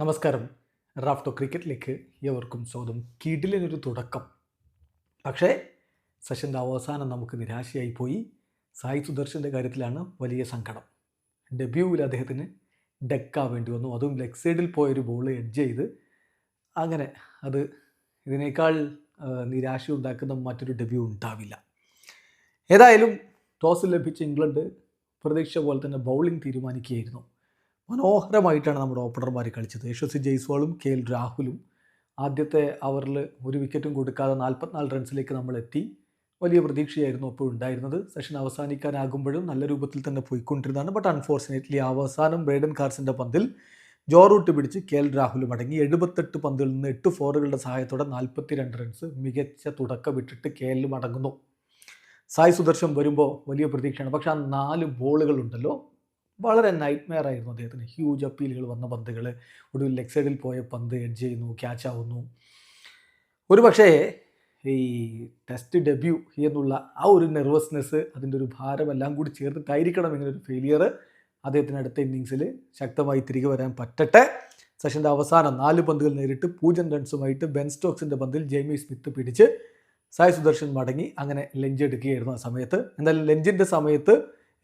നമസ്കാരം. റാഫ്റ്റോ ക്രിക്കറ്റിലേക്ക് ഏവർക്കും സ്വാഗതം. കിടിലിനൊരു തുടക്കം. പക്ഷേ സെഷന്റെ അവസാനം നമുക്ക് നിരാശയായി പോയി. സായി സുദർശന്റെ കാര്യത്തിലാണ് വലിയ സങ്കടം. ഡെബ്യൂവിൽ അദ്ദേഹത്തിന് ഡെക്കാ വേണ്ടി വന്നു. അതും ലെഗ് സൈഡിൽ പോയൊരു ബോൾ എഡ്ജ് ചെയ്ത്. അങ്ങനെ അത് ഇതിനേക്കാൾ നിരാശ ഉണ്ടാക്കുന്ന മറ്റൊരു ഡെബ്യൂ ഉണ്ടാവില്ല. ഏതായാലും ടോസ് ലഭിച്ച ഇംഗ്ലണ്ട് പ്രതീക്ഷ പോലെ തന്നെ ബൗളിംഗ് തീരുമാനിക്കുകയായിരുന്നു. മനോഹരമായിട്ടാണ് നമ്മുടെ ഓപ്പണർമാർ കളിച്ചത്. യശസ്വി ജയ്സ്വാളും കെ എൽ രാഹുലും ആദ്യത്തെ അവറിൽ ഒരു വിക്കറ്റും കൊടുക്കാതെ നാൽപ്പത്തിനാല് റൺസിലേക്ക് നമ്മൾ എത്തി വലിയ പ്രതീക്ഷയായിരുന്നു അപ്പോൾ ഉണ്ടായിരുന്നത്. സെഷൻ അവസാനിക്കാനാകുമ്പോഴും നല്ല രൂപത്തിൽ തന്നെ പോയിക്കൊണ്ടിരുന്നതാണ്. ബട്ട് അൺഫോർച്ചുനേറ്റ്ലി അവസാനം ബ്രേഡൻ കാർസിന്റെ പന്തിൽ ജോറൂട്ട് പിടിച്ച് കെ എൽ രാഹുലും അടങ്ങി. എഴുപത്തെട്ട് പന്തിൽ നിന്ന് എട്ട് ഫോറുകളുടെ സഹായത്തോടെ നാൽപ്പത്തി രണ്ട് റൺസ് മികച്ച തുടക്കം വിട്ടിട്ട് കെ എല്ലും അടങ്ങുന്നു. സായ് സുദർശൻ വരുമ്പോൾ വലിയ പ്രതീക്ഷയാണ്. പക്ഷെ ആ നാല് ബോളുകൾ ഉണ്ടല്ലോ വളരെ നൈറ്റ് മെയർ ആയിരുന്നു അദ്ദേഹത്തിന്. ഹ്യൂജ് അപ്പീലുകൾ വന്ന പന്തുകൾ ഒടുവിൽ ലെഗ് സൈഡിൽ പോയ പന്ത് എഡ്ജ് ചെയ്യുന്നു ക്യാച്ച് ആവുന്നു. ഒരു പക്ഷേ ഈ ടെസ്റ്റ് ഡെബ്യൂ എന്നുള്ള ആ ഒരു നെർവസ്നെസ് അതിന്റെ ഒരു ഭാരമെല്ലാം കൂടി ചേർത്തിട്ടായിരിക്കണം ഇങ്ങനെ ഒരു ഫെയിലിയർ അദ്ദേഹത്തിന് അടുത്ത ഇന്നിങ്സിൽ ശക്തമായി തിരികെ വരാൻ പറ്റട്ടെ. സെഷന്റെ അവസാനം നാല് പന്തുകൾ നേരിട്ട് പൂജ്യം റൺസുമായിട്ട് ബെൻ സ്റ്റോക്സിന്റെ പന്തിൽ ജെയ്മി സ്മിത്ത് പിടിച്ച് സായ് സുദർശൻ മടങ്ങി അങ്ങനെ ലഞ്ച് എടുക്കുകയായിരുന്നു ആ സമയത്ത്. എന്തായാലും ലഞ്ചിന്റെ സമയത്ത്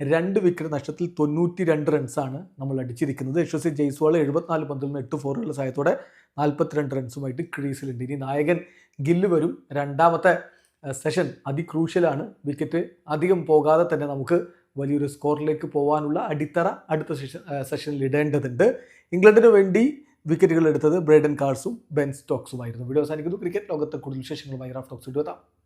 രണ്ട് വിക്കറ്റ് നഷ്ടത്തിൽ തൊണ്ണൂറ്റി രണ്ട് റൺസാണ് നമ്മൾ അടിച്ചിരിക്കുന്നത്. യശസ്വി ജയ്സ്വാൾ എഴുപത്തിനാല് പന്തിൽ നിന്ന് എട്ട് ഫോറുകളുടെ സഹായത്തോടെ നാൽപ്പത്തിരണ്ട് റൺസുമായിട്ട് ക്രീസിലുണ്ട്. ഇനി നായകൻ ഗില്ല് വരും. രണ്ടാമത്തെ സെഷൻ അതിക്രൂഷ്യലാണ് വിക്കറ്റ് അധികം പോകാതെ തന്നെ നമുക്ക് വലിയൊരു സ്കോറിലേക്ക് പോകാനുള്ള അടിത്തറ അടുത്ത സെഷൻ സെഷനിൽ ഇടേണ്ടതുണ്ട്. ഇംഗ്ലണ്ടിന് വേണ്ടി വിക്കറ്റുകൾ എടുത്തത് ബ്രേഡൻ കാർസും ബെൻ സ്റ്റോക്സുമായിരുന്നു. വീഡിയോ അവസാനിക്കുന്നു. ക്രിക്കറ്റ് ലോകത്തെ കൂടുതൽ വിശേഷങ്ങളുമായി റാഫ് ടോക്സ് ഇടുവെത്താം